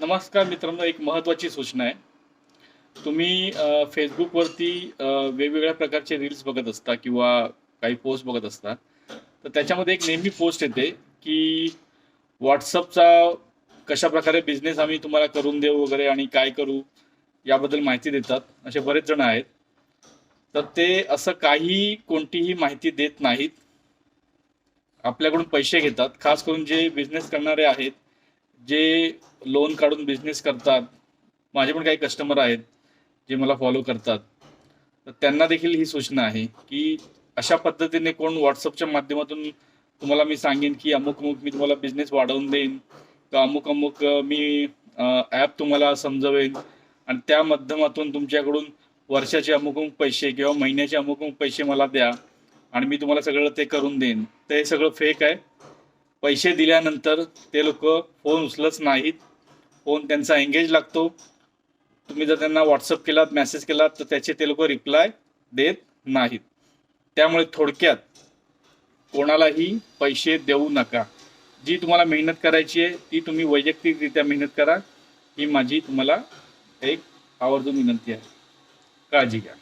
नमस्कार मित्रांनो एक महत्त्वाची सूचना आहे. तुम्ही फेसबुकवरती वेगवेगळ्या प्रकारचे रील्स बघत असता किंवा काही पोस्ट बघत असता. तर त्याच्यामध्ये एक नेहमी पोस्ट येते की व्हॉट्सअपचा कशा प्रकारे बिझनेस आम्ही तुम्हाला करून देऊ वगैरे आणि काय करू याबद्दल माहिती देतात. असे बरेच जण आहेत. तर ते असं काही कोणतीही माहिती देत नाहीत. आपल्याकडून पैसे घेतात. खास करून जे बिझनेस करणारे आहेत जे लोन काढून बिझनेस करतात. माझे पण काही कस्टमर आहेत जे मला फॉलो करतात. तर त्यांना देखील ही सूचना आहे की अशा पद्धतीने कोण व्हॉट्सअपच्या माध्यमातून तुम्हाला मी सांगेन की अमुक अमुक मी तुम्हाला बिझनेस वाढवून देईन. किंवा अमुक अमुक मी ॲप तुम्हाला समजवेन. आणि त्या माध्यमातून तुमच्याकडून वर्षाचे अमुक अमुक पैसे किंवा महिन्याचे अमुक अमुक पैसे मला द्या. आणि मी तुम्हाला सगळं ते करून देईन. तर हे सगळं फेक आहे. पैसे दिल्यानंतर ते लोक फोन उचलत नाहीत. फोन त्यांचा एंगेज लागतो. तुम्ही जर त्यांना व्हॉट्सअप केलात मेसेज केलात तर त्याचे ते लोक रिप्लाय देत नाहीत. त्यामुळे थोडक्यात कोणालाही पैसे देऊ नका. जी तुम्हाला मेहनत करायची आहे ती तुम्ही वैयक्तिकरित्या मेहनत करा. ही माझी तुम्हाला एक आवर्जून विनंती आहे. काळजी घ्या.